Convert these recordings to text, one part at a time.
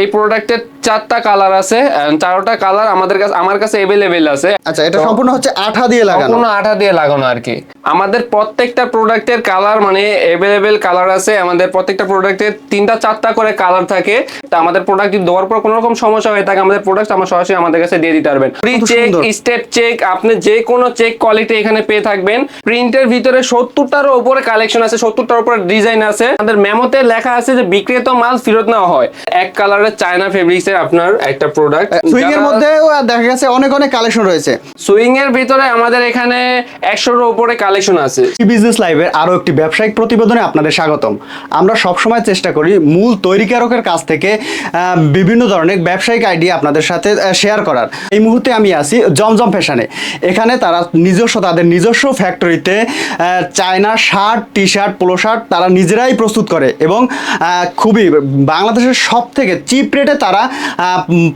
এই প্রোডাক্টের চারটা কালার আছে চারটা কালার আমাদের কাছে আমার কাছে অ্যাভেলেবেল আছে। আচ্ছা এটা সম্পূর্ণ হচ্ছে আঠা দিয়ে লাগানো। সম্পূর্ণ আঠা দিয়ে লাগানো আর কি। আমাদের প্রত্যেকটা প্রোডাক্টের কালার মানে অ্যাভেলেবেল কালার আছে। আমাদের প্রত্যেকটা প্রোডাক্টের তিনটা চারটা করে কালার থাকে। তা আমাদের প্রোডাক্ট যদি দেওয়ার পর কোনো রকম সমস্যা হয়ে থাকে আমাদের প্রোডাক্ট আমার সরাসরি আমাদের কাছে দিয়ে দিতে পারবেন। প্রি চেক স্টেপ চেক আপনি যে কোনো চেক কোয়ালিটি এখানে পেয়ে থাকবেন। প্রিন্টের ভিতরে সত্তরটার উপরে কালেকশন আছে সত্তরটার উপরে ডিজাইন আছে। আমাদের মেমোতে লেখা আছে যে বিক্রিত মাল ফেরত নেওয়া হয়। এক কালারের চায়না ফেব্রিক্স এর আপনার একটা প্রোডাক্ট সুইং এর মধ্যে দেখা গেছে অনেক অনেক কালেকশন রয়েছে। সুইং এর ভিতরে আমাদের এখানে একশোর উপরে কালেকশন আছে। বিজনেস লাইভের আরও একটি ব্যবসায়িক প্রতিবেদনে আপনাদের স্বাগতম। আমরা সবসময় চেষ্টা করি মূল তৈরিকারকের কাছ থেকে বিভিন্ন ধরনের ব্যবসায়িক আইডিয়া আপনাদের সাথে শেয়ার করার। এই মুহূর্তে আমি আছি জমজম ফ্যাশনে। এখানে তারা নিজস্ব তাদের নিজস্ব ফ্যাক্টরিতে China shirt T shirt polo shirt তারা নিজেরাই প্রস্তুত করে এবং খুবই বাংলাদেশের সব থেকে চিপ রেটে তারা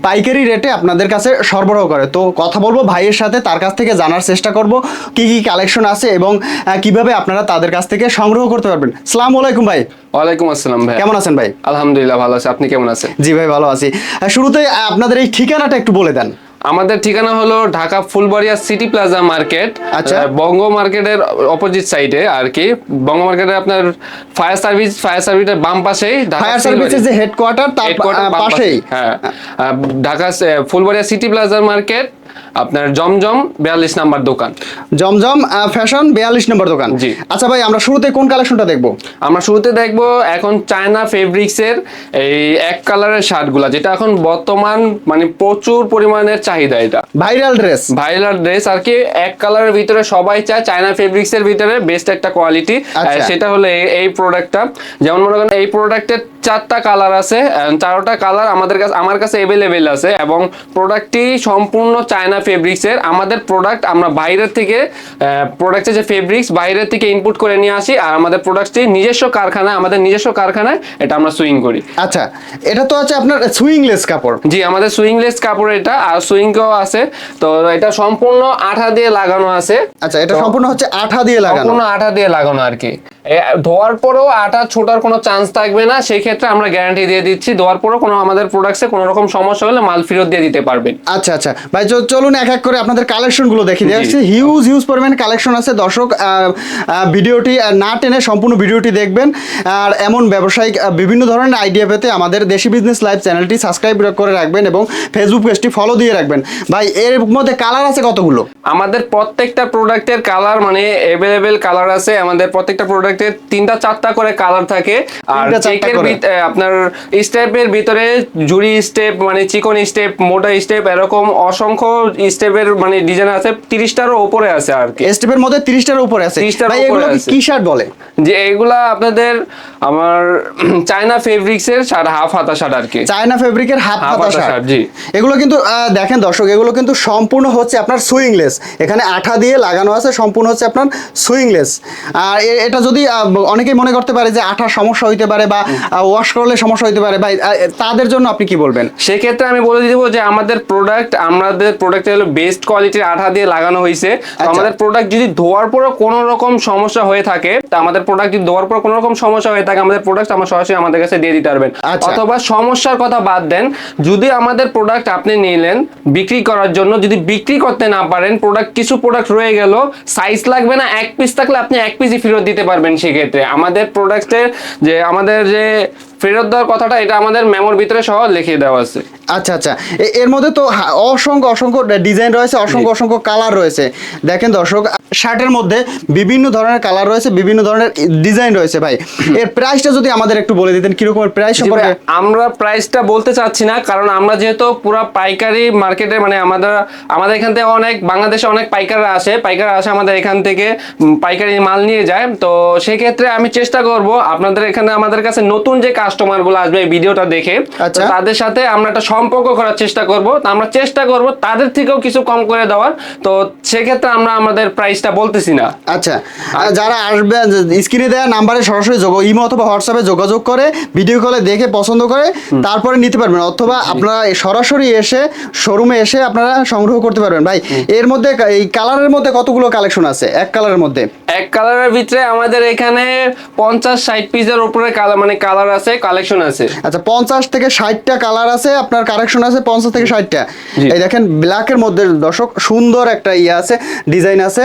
পাইকারি রেটে আপনাদের কাছে সরবরাহ করে। তো কথা বলব ভাইয়ের সাথে তার কাছ থেকে জানার চেষ্টা করব কি কি কালেকশন আছে এবং কীভাবে আপনারা তাদের কাছ থেকে সংগ্রহ করতে পারবেন। সালাম আলাইকুম ভাই। ওয়ালাইকুম আসসালাম ভাই। কেমন আছেন ভাই? আলহামদুলিল্লাহ ভালো আছি। আপনি কেমন আছেন? জি ভাই ভালো আছি। শুরুতে আপনাদের এই ঠিকানাটা একটু বলে দেন। আমাদের ঠিকানা হলো Dhaka Fulbaria city plaza market আচ্ছা। বঙ্গ মার্কেটের অপোজিট সাইডে আর কি। বঙ্গ মার্কেটে আপনার ফায়ার সার্ভিস ফায়ার সার্ভিসের বাম পাশেই ঢাকা ফায়ার সার্ভিসের যে হেডকোয়ার্টার তার পাশেই। হ্যাঁ। Dhaka Fulbaria city plaza market আপনার জমজম বিয়াল্লিশ নাম্বার দোকান। জমজম ফ্যাশন বিয়াল্লিশ নম্বর দোকান। জি। আচ্ছা ভাই আমরা শুরুতে কোন কালেকশনটা দেখব? আমরা শুরুতে দেখব এখন চায়না ফেব্রিক্স এর এই এক কালারের শার্টগুলা যেটা এখন বর্তমান মানে প্রচুর পরিমাণের চাহিদা এটা। ভাইরাল ড্রেস ভাইরাল ড্রেস আর কি এক কালারের ভিতরে সবাই চায় চায়না ফেব্রিক্স এর ভিতরে বেস্ট একটা কোয়ালিটি আচ্ছা। সেটা হলো এই- প্রোডাক্টটা যেমন মনে করেন এই প্রোডাক্টের চারটা কালার আছে চারটা কালার আমাদের কাছে আমার কাছে অ্যাভেলেবেল আছে এবং প্রোডাক্টটি সম্পূর্ণ চায়না ফেব্রিক্স এর আমাদের প্রোডাক্ট আমরা বাইরের থেকে প্রোডাক্টের যে ফেব্রিক্স বাইরের থেকে ইনপুট করে নিয়ে আসি আর আমাদের প্রোডাক্টটি নিজস্ব কারখানায় আমাদের নিজস্ব কারখানায় এটা আমরা সুইং করি। আচ্ছা এটা তো হচ্ছে আপনার সুইংলেস কাপড়। জি আমাদের সুইংলেস কাপড় এটা আর সুইংও আছে। তো এটা সম্পূর্ণ আঠা দিয়ে লাগানো আছে। আচ্ছা এটা সম্পূর্ণ হচ্ছে আঠা দিয়ে লাগানো। সম্পূর্ণ আঠা দিয়ে লাগানো আর কি। ধোয়ার পরেও আটা ছোটার কোনো চান্স থাকবে না সেই ক্ষেত্রে আমরা গ্যারান্টি দিয়ে দিচ্ছি ধোয়ার পরেও কোনো আমাদের প্রোডাক্টসে কোনো রকম সমস্যা হলে মাল ফেরত দিয়ে দিতে পারবেন। আচ্ছা আচ্ছা। ভাই চলুন এক এক করে আপনাদের কালেকশনগুলো দেখি। দেখছি হিউজ হিউজ পরিমাণ কালেকশন আছে। দর্শক ভিডিওটি না টেনে সম্পূর্ণ ভিডিওটি দেখবেন। আর এমন ব্যবসায়িক বিভিন্ন ধরনের আইডিয়া পেতে আমাদের দেশি বিজনেস লাইভ চ্যানেলটি সাবস্ক্রাইব করে রাখবেন এবং ফেসবুক পেজটি ফলো দিয়ে রাখবেন। ভাই এর মধ্যে কালার আছে কতগুলো? আমাদের প্রত্যেকটা প্রোডাক্টের কালার মানে অ্যাভেলেবেল কালার আছে। আমাদের প্রত্যেকটা প্রোডাক্টের তিনটা চারটা করে কালার থাকে। আর চেকের আপনার স্টেপের ভিতরে জুড়ি স্টেপ মানে চিকন স্টেপ মোটা স্টেপ এরকম অসংখ্য স্টেপের মানে ডিজাইন আছে। তিরিশটারও উপরে আছে আর কি। স্টেপের মধ্যে তিরিশটার উপরে আছে। 30টার ভাই এগুলো কি শার্ট বলে? যে এগুলা আপনাদের আমার চায়না ফেব্রিক্স এর শার্ট হাফ হাতা শার্ট আর কি। চায়না ফেব্রিকের হাফ হাতা শার্ট জি। এগুলো কিন্তু দেখেন দর্শক এগুলো কিন্তু সম্পূর্ণ হচ্ছে আপনার সুইংলেস এখানে আঠা দিয়ে লাগানো আছে সম্পূর্ণ হচ্ছে আপনার সুইংলেস আর এটা যদি অনেকেই মনে করতে পারে যে আঠার সমস্যা হইতে পারে বা ওয়াশ করলে সমস্যা হইতে পারে। ভাই তাদের জন্য আপনি কি বলবেন? সেক্ষেত্রে আমি বলে দিব যে আমাদের প্রোডাক্ট আমাদের প্রোডাক্ট হলো বেস্ট কোয়ালিটির আঠা দিয়ে লাগানো হয়েছে তো আচ্ছা। আমাদের প্রোডাক্ট যদি ধোয়ার পরে কোনো রকম সমস্যা হয়ে থাকে তা আমাদের প্রোডাক্ট যদি ধোয়ার পর কোনো রকম সমস্যা হয়ে থাকে আমাদের প্রোডাক্ট আমার সরাসরি আমাদের কাছে দিয়ে দিতে পারবেন। আচ্ছা। অথবা সমস্যার কথা বাদ দেন যদি আমাদের প্রোডাক্ট আপনি নিলেন বিক্রি করার জন্য যদি বিক্রি করতে না পারেন প্রোডাক্ট কিছু প্রোডাক্ট রয়ে গেল সাইজ লাগবে না এক পিস থাকলে আপনি এক পিসই ফেরত দিতে পারবেন। সেক্ষেত্রে আমাদের প্রোডাক্টের যে আমাদের যে ফেরত দেওয়ার কথাটা এটা আমাদের মেমোর ভিতরে সহ লিখিয়ে দেওয়া আছে। আচ্ছা আচ্ছা। এর মধ্যে তো অসংখ্য অসংখ্য ডিজাইন রয়েছে অসংখ্য অসংখ্য কালার রয়েছে। দেখেন দর্শক শার্টের মধ্যে বিভিন্ন ধরনের কালার রয়েছে বিভিন্ন ধরনের ডিজাইন রয়েছে ভাই। এর প্রাইসটা যদি আমাদের একটু বলে দিতেন কিরকমের প্রাইস সম্পর্কে? আমরা প্রাইসটা বলতে চাচ্ছি না কারণ আমরা যেহেতু পুরো পাইকারি মার্কেটে মানে আমাদের আমাদের এখান থেকে অনেক বাংলাদেশে অনেক পাইকাররা আসে পাইকাররা আসে আমাদের এখান থেকে পাইকারি মাল নিয়ে যায়। তো সেক্ষেত্রে আমি চেষ্টা করব আপনাদের এখানে আমাদের কাছে নতুন যে কাস্টমারগুলো আসবে এই ভিডিওটা দেখে আচ্ছা। তাদের সাথে আমরা একটা সম্পর্ক করার চেষ্টা করব। তো আমরা চেষ্টা করব তাদের থেকেও কিছু কম করে দেওয়ার। তো সেক্ষেত্রে আমরা আমাদের প্রাইসটা বলতেছি না। আচ্ছা যারা আসবে স্ক্রিনে দেওয়া নাম্বারে সরাসরি যোগ ইমো অথবা হোয়াটসঅ্যাপে যোগাযোগ করে ভিডিও কলে দেখে পছন্দ করে তারপরে নিতে পারবেন। অথবা আপনারা সরাসরি এসে শোরুমে এসে আপনারা সংগ্রহ করতে পারবেন। ভাই এর মধ্যে এই কালারের মধ্যে কতগুলো কালেকশন আছে? এক কালারের মধ্যে। এক কালারের ভিতরে আমাদের এখানে পঞ্চাশ ষাট পিসের উপরে কালার মানে কালার আছে কালেকশন আছে। আচ্ছা পঞ্চাশ থেকে ষাটটা কালার আছে আপনার কালেকশন আছে পঞ্চাশ থেকে ষাটটা। এই দেখেন ব্ল্যাকের মধ্যে দর্শক সুন্দর একটা ইয়ে আছে ডিজাইন আছে।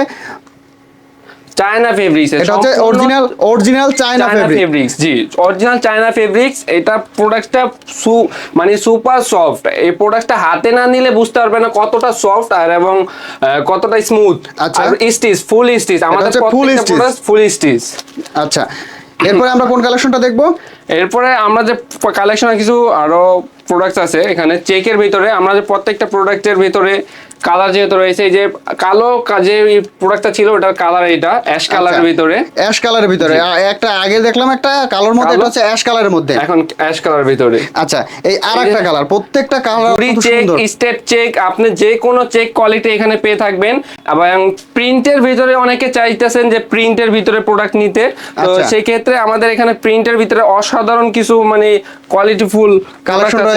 চায়না ফেব্রিক্স এটা হচ্ছে অরিজিনাল অরিজিনাল চায়না ফেব্রিক্স জি অরিজিনাল চায়না ফেব্রিক্স এটা প্রোডাক্টটা সু মানে সুপার সফট এই প্রোডাক্টটা হাতে না নিলে বুঝতে পারবে না কতটা সফট আর এবং কতটা স্মুথ আচ্ছা। স্টিচ ফুল স্টিচ আমাদের প্রত্যেকটা প্রোডাক্ট ফুল স্টিচ আচ্ছা এরপরে আমরা কোন কালেকশনটা দেখব? এরপরে আমরা যে কালেকশনের কিছু আরও প্রোডাক্টস আছে এখানে চেকের ভিতরে আমরা যে প্রত্যেকটা প্রোডাক্টের ভিতরে কালার যেহেতু রয়েছে এই যে কালো কাজে প্রোডাক্টটা ছিল ওটার কালার এটা অ্যাশ কালারের। ভিতরে। অ্যাশ কালারের ভিতরে। একটা আগে দেখলাম একটা কালোর মধ্যে এটা হচ্ছে অ্যাশ কালারের মধ্যে। এখন অ্যাশ কালার ভিতরে। আচ্ছা এই আর একটা কালার প্রত্যেকটা কালার কত চেক স্টেপ চেক আপনি যে কোনো চেক কোয়ালিটি এখানে পেয়ে থাকবেন। এবং প্রিন্টের ভিতরে অনেকে চাইতেছেন যে প্রিন্টের ভিতরে প্রোডাক্ট নিতে। তো আচ্ছা। সেই ক্ষেত্রে আমাদের এখানে প্রিন্টের ভিতরে অসাধারণ কিছু মানে কোয়ালিটি ফুল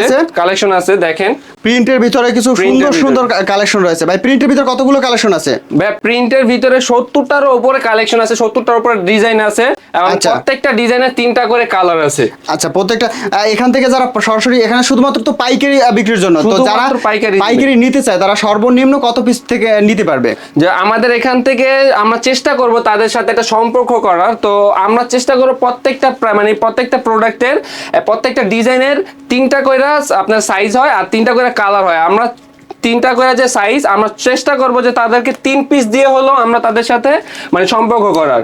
রয়েছে? কালেকশন আছে দেখেন। প্রিন্টের ভিতরে কিছু সুন্দর সুন্দর কালেকশন রয়েছে। ভাই প্রিন্টের ভিতরে কতগুলো কালেকশন আছে? ভাই প্রিন্টের ভিতরে সত্তরটার উপরে কালেকশন আছে সত্তরটার উপরে ডিজাইন আছে এবং আচ্ছা। প্রত্যেকটা ডিজাইনের তিনটা করে কালার আছে। আচ্ছা প্রত্যেকটা এখান থেকে যারা সরাসরি এখানে শুধুমাত্র তো পাইকারি বিক্রির জন্য। তো যারা পাইকারি পাইকারি নিতে চায় তারা সর্বনিম্ন কত পিস থেকে নিতে পারবে? যে আমাদের এখান থেকে আমরা চেষ্টা করব তাদের সাথে একটা সম্পর্ক করার। তো আমরা চেষ্টা করব প্রত্যেকটা মানে প্রত্যেকটা প্রোডাক্টের প্রত্যেকটা ডিজাইনের তিনটা করে আপনার সাইজ হয় আর তিনটা করে কালার হয়। আমরা তিনটা করে যে সাইজ আমরা চেষ্টা করব যে তাদেরকে তিন পিস দিয়ে হলো আমরা তাদের সাথে মানে সম্পর্ক করার।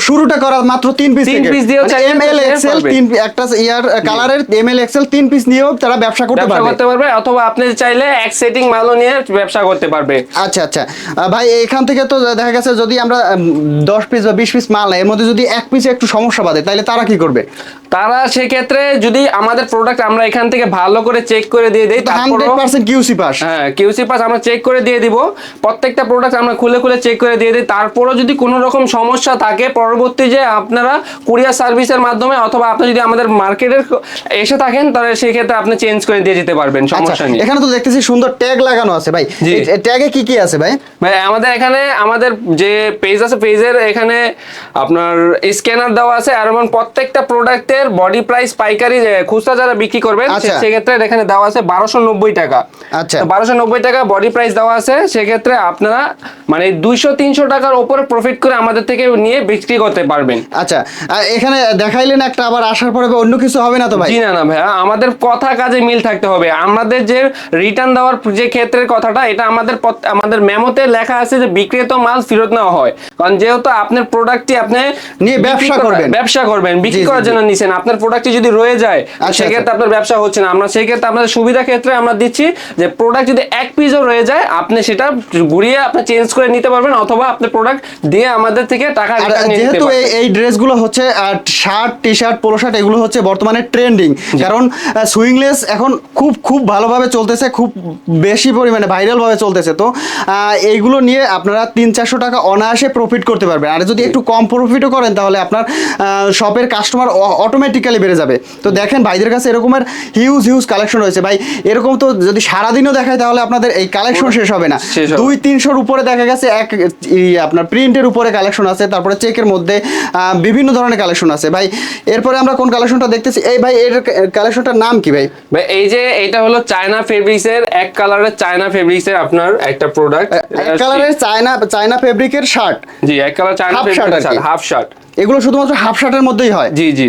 শুরুটা করার মাত্র তিন পিস তিন দিয়েও চাইলে এম এল এক্সেল তিন একটা ইয়ার কালারের এম এল এক্সেল তিন পিস নিয়েও তারা ব্যবসা করতে পারবে। করতে পারবে অথবা আপনি চাইলে এক সেটিং মালও নিয়ে ব্যবসা করতে পারবে। আচ্ছা আচ্ছা। ভাই এখান থেকে তো দেখা গেছে যদি আমরা উম, দশ পিস বা বিশ পিস মাল এর মধ্যে যদি এক পিসে একটু সমস্যা বাদে তাহলে তারা কি করবে? তারা সেক্ষেত্রে যদি আমাদের প্রোডাক্ট আমরা এখান থেকে ভালো করে চেক করে দিয়ে দিই হান্ড্রেড তারপরও পার্সেন্ট কিউসি পাস হ্যাঁ কিউসি পাস আমরা চেক করে দিয়ে দিব। প্রত্যেকটা প্রোডাক্ট আমরা খুলে খুলে চেক করে দিয়ে দিই। তারপরও যদি কোনো রকম সমস্যা থাকে পরবর্তী যে আপনারা কুরিয়ার সার্ভিসের মাধ্যমে অথবা আপনি যদি আমাদের মার্কেটের এসে থাকেন তাহলে সেক্ষেত্রে আপনি চেঞ্জ করে দিয়ে যেতে পারবেন আচ্ছা সমস্যা নেই। এখানে তো দেখতেছি সুন্দর ট্যাগ লাগানো আছে ভাই। ট্যাগে কি কি আছে ভাই? ভাই আমাদের এখানে আমাদের যে পেজ আছে পেজের এখানে আপনার স্ক্যানার দেওয়া আছে আর এবং প্রত্যেকটা প্রোডাক্টের বডি প্রাইস পাইকারি খুচরা যারা বিক্রি করবেন আচ্ছা। সেক্ষেত্রে এখানে দেওয়া আছে বারোশো নব্বই টাকা। আচ্ছা। বারোশো নব্বই টাকা বডি প্রাইস দেওয়া আছে সেক্ষেত্রে আপনারা মানে দুইশো তিনশো টাকার উপরে প্রফিট করে আমাদের থেকে নিয়ে বিক্রি করতে পারবেন। আচ্ছা। এখানে দেখাইলেন একটা আবার আসার পরে অন্য কিছু হবে না তো ভাই? জি না না ভাইয়া আমাদের কথা কাজে মিল থাকতে হবে। আমাদের যে রিটার্ন দেওয়ার যে ক্ষেত্রের কথাটা এটা আমাদের আমাদের মেমোতে লেখা আছে যে বিক্রিত মাল ফেরত নেওয়া হয়। কারণ যেহেতু আপনার প্রোডাক্টটি আপনি নিয়ে ব্যবসা করা- করবেন। ব্যবসা করবেন বিক্রি করার জন্য জন্য নিছেন আপনার প্রোডাক্টটি যদি রয়ে যায় আচ্ছা, সেক্ষেত্রে আপনার ব্যবসা হচ্ছে না। আমরা সেই ক্ষেত্রে আপনাদের সুবিধা ক্ষেত্রে আমরা দিচ্ছি যে প্রোডাক্ট যদি এক পিসও রয়ে যায় আপনি সেটা ঘুরিয়ে আপনি চেঞ্জ করে নিতে পারবেন অথবা আপনি প্রোডাক্ট দিয়ে আমাদের থেকে টাকা যেহেতু এই ড্রেসগুলো হচ্ছে shirt T shirt polo shirt এগুলো হচ্ছে বর্তমানে ট্রেন্ডিং কারণ সুইংলেস এখন খুব খুব ভালোভাবে চলতেছে খুব বেশি পরিমাণে ভাইরাল ভাবে চলতেছে। তো এইগুলো নিয়ে আপনারা তিন চারশো টাকা অনায়াসে প্রফিট করতে পারবেন। আর যদি একটু কম প্রফিটও করেন তাহলে আপনার শপের কাস্টমার অটোমেটিক্যালি বেড়ে যাবে। তো দেখেন ভাইদের কাছে এরকমের হিউজ হিউজ কালেকশন রয়েছে। ভাই এরকম তো যদি সারাদিনও দেখায় তাহলে আপনাদের এই কালেকশন শেষ হবে না। দুই তিনশোর উপরে দেখা গেছে এক আপনার প্রিন্টের উপরে কালেকশন আছে তারপরে চেকের মধ্যে বিভিন্ন ধরনের কালেকশন আছে। ভাই এরপরে আমরা কোন কালেকশনটা দেখতেছি? এই ভাই এর কালেকশনটার নাম কি ভাই? ভাই এই যে এটা হলো চায়না ফেব্রিক্স এর এক কালারের চায়না ফেব্রিক্স এর আপনার একটা প্রোডাক্ট এক কালারের চায়না চায়না ফেব্রিকের শার্ট জি এক কালার চায়না shirt আর হাফ শার্ট এগুলো শুধুমাত্র হাফ শার্টের মধ্যেই হয়? জি জি।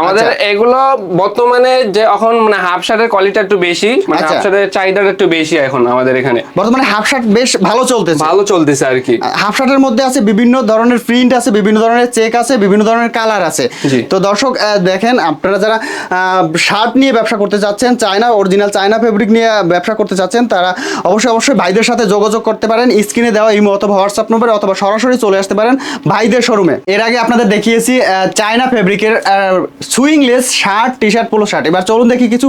আমাদের আচ্ছা। এগুলো বর্তমানে যে এখন মানে হাফ শার্টের কোয়ালিটি একটু বেশি মানে আচ্ছা। হাফ শার্টের চাহিদাটা একটু বেশি এখন আমাদের এখানে। বর্তমানে হাফ শার্ট বেশ ভালো চলতেছে। ভালো চলতেছে আর কি। হাফ শার্টের মধ্যে আছে বিভিন্ন ধরনের প্রিন্ট আছে বিভিন্ন ধরনের চেক আছে বিভিন্ন ধরনের কালার আছে। তো দর্শক দেখেন আপনারা যারা শার্ট নিয়ে ব্যবসা করতে চাচ্ছেন চায়না অরিজিনাল চায়না ফেব্রিক নিয়ে ব্যবসা করতে চাচ্ছেন তারা অবশ্যই অবশ্যই ভাইদের সাথে যোগাযোগ করতে পারেন। স্ক্রিনে দেওয়া ইমো অথবা হোয়াটসঅ্যাপ নম্বরে অথবা সরাসরি চলে আসতে পারেন ভাইদের শোরুমে এর আগে আপনাদের দেখিয়েছি চায়না ফেব্রিকের সুইংলেস shirt T shirt polo shirt এবার চলুন দেখি কিছু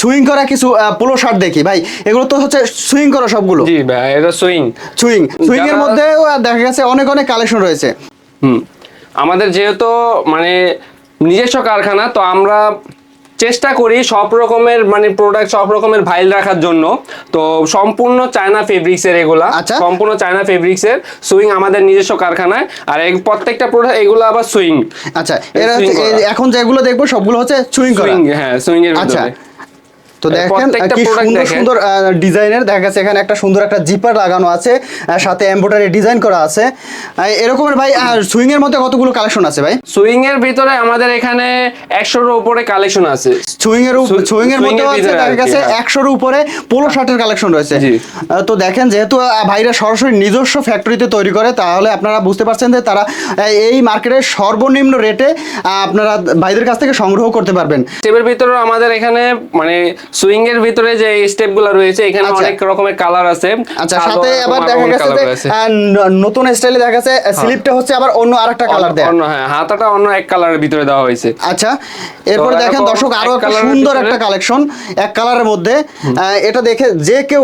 সুইং করা কিছু পোলো শার্ট দেখি। ভাই এগুলো তো হচ্ছে সুইং করা সবগুলো। জি ভাই এটা সুইং সুইং সুইং এর মধ্যে দেখা গেছে অনেক অনেক কালেকশন রয়েছে। হুম। আমাদের যেহেতু মানে নিজস্ব কারখানা তো আমরা চেষ্টা করি সব রকমের মানে প্রোডাক্ট সব রকমের ভাইল রাখার জন্য। তো সম্পূর্ণ চায়না ফেব্রিক্স এর এগুলা। আচ্ছা। সম্পূর্ণ চায়না ফেব্রিক্স এর সুইং আমাদের নিজস্ব কারখানায়। আর প্রত্যেকটা প্রোডাক্ট এগুলো আবার সুইং আচ্ছা এখন যেগুলো দেখব সবগুলো হচ্ছে সুইং করা। হ্যাঁ সুইং এর আচ্ছা। তো দেখেন কি সুন্দর। সুন্দর ডিজাইনের দেখা গেছে এখানে একটা সুন্দর একটা জিপার লাগানো আছে সাথে এমব্রয়ডারি ডিজাইন করা আছে। এরকমের ভাই সুইং এর মধ্যে কতগুলো কালেকশন আছে ভাই? সুইং এর ভিতরে আমাদের এখানে একশোর উপরে কালেকশন আছে। সুইং এর সুইং এর মধ্যে আছে দেখা গেছে হ্যাঁ। একশোর উপরে পোলো শার্টের কালেকশন রয়েছে। তো দেখেন যেহেতু ভাইরা সরাসরি নিজস্ব ফ্যাক্টরিতে তৈরি করে তাহলে আপনারা বুঝতে পারছেন যে তারা এই মার্কেটের সর্বনিম্ন রেটে আপনারা ভাইদের কাছ থেকে সংগ্রহ করতে পারবেন। স্টেপের ভিতরেও আমাদের এখানে মানে সুইং এর ভিতরে যে স্টেপগুলো রয়েছে এখানে আচ্ছা। অনেক রকমের কালার আছে। আচ্ছা সাথে আবার দেখা গেছে যে নতুন স্টাইলে দেখা গেছে স্লিপটা হচ্ছে আবার অন্য আরেকটা কালার দেয়া। অন্য হ্যাঁ হাতাটা অন্য এক কালারের ভিতরে দেওয়া হয়েছে। আচ্ছা এরপরে দেখেন দর্শক আরও একটা সুন্দর একটা কালেকশন এক কালারের মধ্যে এটা দেখে যে কেউ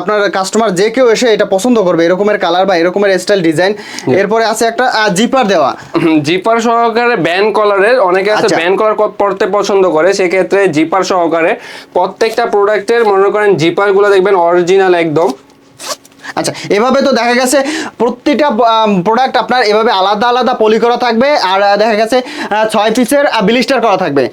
আপনার কাস্টমার যে কেউ এসে এটা পছন্দ করবে এরকমের কালার বা এরকমের স্টাইল ডিজাইন এরপরে আছে একটা জিপার দেওয়া। জিপার সহকারে ব্যান কলারের অনেকে আছে। ব্যান কলার পড়তে পছন্দ করে সেক্ষেত্রে জিপার সহকারে প্রত্যেকটা প্রোডাক্টের মনে করেন জিপারগুলো দেখবেন অরিজিনাল একদম। আচ্ছা এভাবে তো দেখা গেছে প্রতিটা প্রোডাক্ট আপনার এভাবে আলাদা আলাদা পলি করা থাকবে আর দেখা গেছে ছয় পিসের ব্লিস্টার করা থাকবে।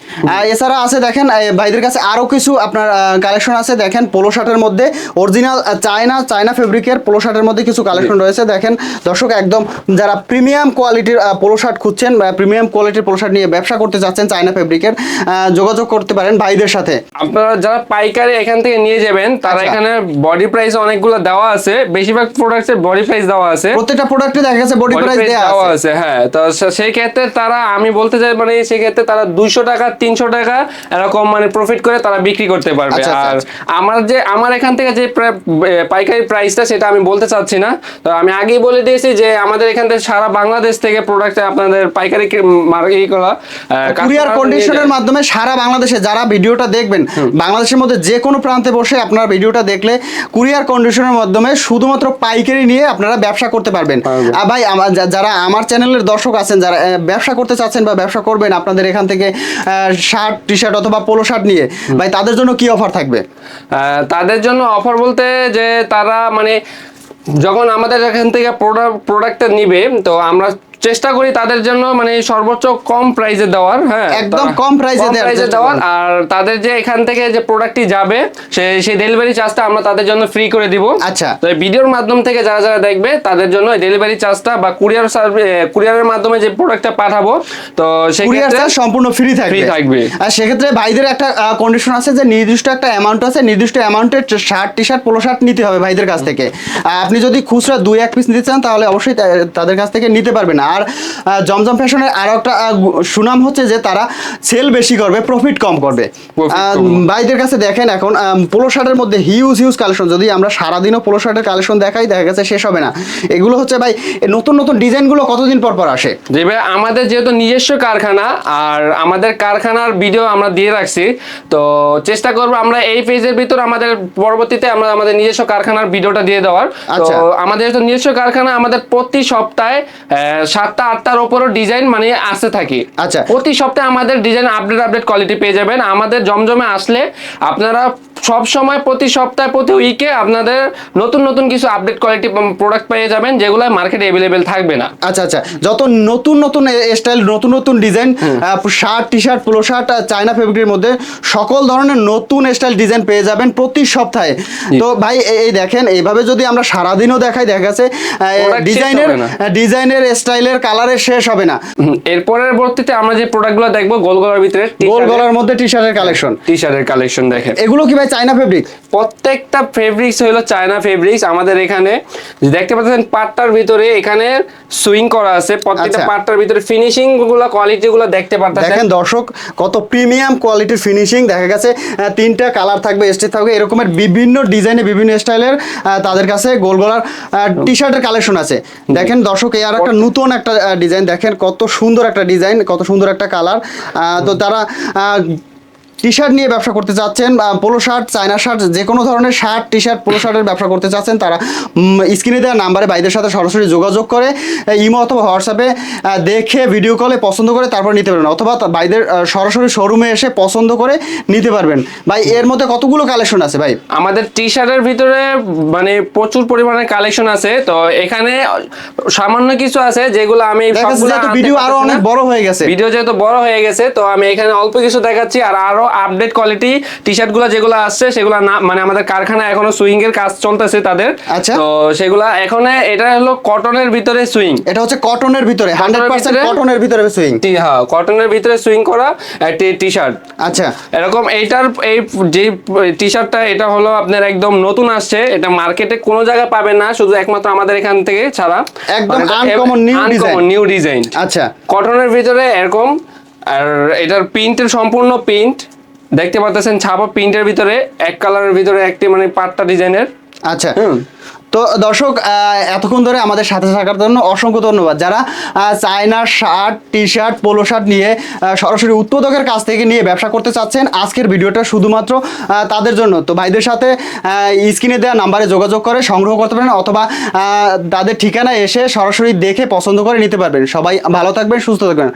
এছাড়া আছে দেখেন ভাইদের কাছে আরও কিছু আপনার কালেকশন আছে। দেখেন পোলো শার্টের মধ্যে অরিজিনাল চায়না চায়না ফেব্রিকের পোলো শার্টের মধ্যে কিছু কালেকশন রয়েছে। দেখেন দর্শক একদম যারা প্রিমিয়াম কোয়ালিটির পোলো শার্ট খুঁজছেন বা প্রিমিয়াম কোয়ালিটির পোলো শার্ট নিয়ে ব্যবসা করতে চাচ্ছেন চায়না ফেব্রিকের যোগাযোগ করতে পারেন ভাইদের সাথে। আপনারা যারা পাইকারি এখান থেকে নিয়ে যাবেন তারা আচ্ছা। এখানে বডি প্রাইস অনেকগুলো দেওয়া আছে। বেশিরভাগ প্রোডাক্টের বডি প্রাইস দেওয়া আছে। প্রত্যেকটা প্রোডাক্টে দেখা গেছে বডি প্রাইস দেওয়া আছে। হ্যাঁ। তো সেই ক্ষেত্রে তারা আমি বলতে চাই মানে সেই ক্ষেত্রে তারা দুইশো টাকা তিনশো টাকা এরকম মানে প্রফিট করে তারা বিক্রি করতে পারবে। আচ্ছা, আচ্ছা, আর আচ্ছা। আমার যে আমার এখান থেকে যে পাইকারি প্রাইসটা সেটা আমি বলতে চাচ্ছি না। তো আমি আগেই বলে দিয়েছি যে আমাদের এখান থেকে সারা বাংলাদেশ থেকে প্রোডাক্ট আপনাদের পাইকারি মার্কেট করা কুরিয়ার কন্ডিশনের মাধ্যমে সারা বাংলাদেশে যারা ভিডিওটা দেখবেন বাংলাদেশের মধ্যে যে কোনো প্রান্তে বসে আপনারা ভিডিওটা দেখলে কুরিয়ার কন্ডিশনের মাধ্যমে শুধুমাত্র পাইকারি নিয়ে আপনারা ব্যবসা করতে পারবেন। ভাই আমার যারা আমার চ্যানেলের দর্শক আছেন যারা ব্যবসা করতে চাচ্ছেন বা ব্যবসা করবেন আপনাদের এখান থেকে শার্ট টি শার্ট অথবা পোলো শার্ট নিয়ে ভাই তাদের জন্য কি অফার থাকবে? তাদের জন্য অফার বলতে যে তারা মানে যখন আমাদের এখান থেকে প্রোডাক্ট প্রোডাক্টটা নিবে তো আমরা চেষ্টা করি তাদের জন্য মানে সর্বোচ্চ কম প্রাইসে দেওয়ার হ্যাঁ একদম কম এ দেওয়ার। আর তাদের যে এখান থেকে যে প্রোডাক্টটি যাবে সেই ডেলিভারি চার্জটা আমরা তাদের জন্য ফ্রি করে দিব আচ্ছা। তো ভিডিওর মাধ্যম থেকে যারা যারা দেখবে তাদের জন্য ডেলিভারি চার্জটা বা কুরিয়ার সার্ভিস কুরিয়ারের মাধ্যমে যে প্রোডাক্টটা পাঠাবো তো সেই কুরিয়ার চার্জ সম্পূর্ণ ফ্রি থাকবে Free থাকবে। আর সেক্ষেত্রে ভাইদের একটা কন্ডিশন আছে যে নির্দিষ্ট একটা অ্যামাউন্ট আছে নির্দিষ্ট অ্যামাউন্টের shirt T shirt polo shirt নিতে হবে ভাইদের কাছ থেকে আপনি যদি খুচরা দুই এক পিস নিতে চান তাহলে অবশ্যই তাদের কাছ থেকে নিতে পারবেন আর জমজম ফ্যাশনের আরও একটা সুনাম হচ্ছে যে তারা সেল বেশি করবে প্রফিট কম করবে। ভাইদের কাছে দেখেন এখন পোলো শার্টের মধ্যে হিউজ হিউজ কালেকশন যদি আমরা সারাদিনও পোলো শার্টের কালেকশন দেখাই দেখা গেছে শেষ হবে না। এগুলো হচ্ছে ভাই নতুন নতুন ডিজাইনগুলো কতদিন পর পর আসে? যে ভাই আমাদের যেহেতু নিজস্ব কারখানা আর আমাদের কারখানার ভিডিও আমরা দিয়ে রাখছি তো চেষ্টা করব আমরা এই পেজের ভিতর আমাদের পরবর্তীতে আমরা আমাদের নিজস্ব কারখানার ভিডিওটা দিয়ে দেওয়ার। তো আচ্ছা। আমাদের নিজস্ব কারখানা আমাদের প্রতি সপ্তাহে সাতটা আটটার ওপরও ডিজাইন মানে আসতে থাকি আচ্ছা। প্রতি সপ্তাহে আমাদের ডিজাইন আপডেট আপডেট কোয়ালিটি পেয়ে যাবেন আমাদের জমজমে আসলে আপনারা সব সময় প্রতি সপ্তাহে প্রতি উইকে আপনাদের নতুন নতুন কিছু আপডেট কোয়ালিটি প্রোডাক্ট পেয়ে যাবেন যেগুলো মার্কেটে অ্যাভেলেবেল থাকবে না। আচ্ছা আচ্ছা। যত নতুন নতুন স্টাইল নতুন নতুন design shirt T shirt polo shirt China ফেব্রিকের মধ্যে সকল ধরনের নতুন স্টাইল ডিজাইন পেয়ে যাবেন প্রতি সপ্তাহে। তো ভাই এই- দেখেন এইভাবে যদি আমরা সারাদিনও দেখাই দেখা গেছে ডিজাইনের ডিজাইনের স্টাইলের কালারের শেষ হবে না। এরপরের এর পরবর্তীতে আমরা যে প্রোডাক্টগুলো দেখব গোল গলার ভিতরে গোল গলার মধ্যে টি শার্টের কালেকশন টি শার্টের কালেকশন দেখেন। এগুলো কি ভাই চায়না ফেব্রিক প্রত্যেকটা ফেব্রিক্স হলো চায়না ফেব্রিক্স আমাদের এখানে। দেখতে পাচ্ছেন পাটটার ভিতরে এখানে সুইং করা আছে। প্রত্যেকটা আচ্ছা। পাটটার ভিতরে ফিনিশিংগুলো কোয়ালিটি গুলো দেখতে পাচ্ছেন দেখেন দর্শক কত প্রিমিয়াম কোয়ালিটির ফিনিশিং দেখা গেছে তিনটা কালার থাকবে স্টেজ থাকবে এরকমের বিভিন্ন ডিজাইনে বিভিন্ন স্টাইলের তাদের কাছে গোল গলার টি শার্টের কালেকশন আছে। দেখেন দর্শক এই আর একটা নতুন একটা ডিজাইন দেখেন কত সুন্দর একটা ডিজাইন কত সুন্দর একটা কালার তো তারা টি শার্ট নিয়ে ব্যবসা করতে চাচ্ছেন পোলো শার্ট চায়না শার্ট যে কোনো ধরনের শার্ট টি শার্ট পোলো শার্টের ব্যবসা করতে চাচ্ছেন তারা স্ক্রিনে দেওয়া নাম্বারে ভাইদের সাথে সরাসরি যোগাযোগ করে ইমো অথবা হোয়াটসঅ্যাপে দেখে ভিডিও কলে পছন্দ করে তারপর নিতে পারবেন অথবা ভাইদের সরাসরি শোরুমে এসে পছন্দ করে নিতে পারবেন। ভাই এর মধ্যে কতগুলো কালেকশন আছে ভাই? আমাদের টি শার্টের ভিতরে মানে প্রচুর পরিমাণে কালেকশন আছে তো এখানে সামান্য কিছু আছে যেগুলো আমি ভিডিও আরও অনেক বড় হয়ে গেছে। ভিডিও যেহেতু বড় হয়ে গেছে তো আমি এখানে অল্প কিছু দেখাচ্ছি আর আরও আপডেট কোয়ালিটি টি শার্টগুলো যেগুলো আসছে সেগুলো না মানে আমাদের কারখানায় এখনও সুইং এর কাজ চলতেছে তাদের। আচ্ছা। তো সেগুলা এখন এটা হলো কটনের ভিতরে সুইং এটা হচ্ছে কটনের ভিতরে হান্ড্রেড পার্সেন্ট ভিতরে? কটনের ভিতরে সুইং হ্যাঁ কটনের ভিতরে সুইং করা একটি টি শার্ট আচ্ছা। এরকম এইটার এই যে টি শার্টটা এটা হলো আপনার একদম নতুন আসছে এটা মার্কেটে কোনো জায়গায় পাবেন না শুধু একমাত্র আমাদের এখান থেকে ছাড়া। একদম uncommon new design। New design আচ্ছা। কটনের ভিতরে এরকম আর এটার প্রিন্টের সম্পূর্ণ প্রিন্ট দেখতে পাচ্ছেন ছাপা প্রিন্টের ভিতরে এক কালারের ভিতরে একটি মানে পাট্টা ডিজাইনের। আচ্ছা। তো দর্শক এতক্ষণ ধরে আমাদের সাথে থাকার জন্য অসংখ্য ধন্যবাদ। যারা China shirt T shirt polo shirt নিয়ে সরাসরি উৎপাদকের কাছ থেকে নিয়ে ব্যবসা করতে চাচ্ছেন আজকের ভিডিওটা শুধুমাত্র তাদের জন্য। তো ভাইদের সাথে স্ক্রিনে দেওয়া নাম্বারে যোগাযোগ করে সংগ্রহ করতে পারেন অথবা তাদের ঠিকানায় এসে সরাসরি দেখে পছন্দ করে নিতে পারবেন। সবাই ভালো থাকবেন সুস্থ থাকবেন।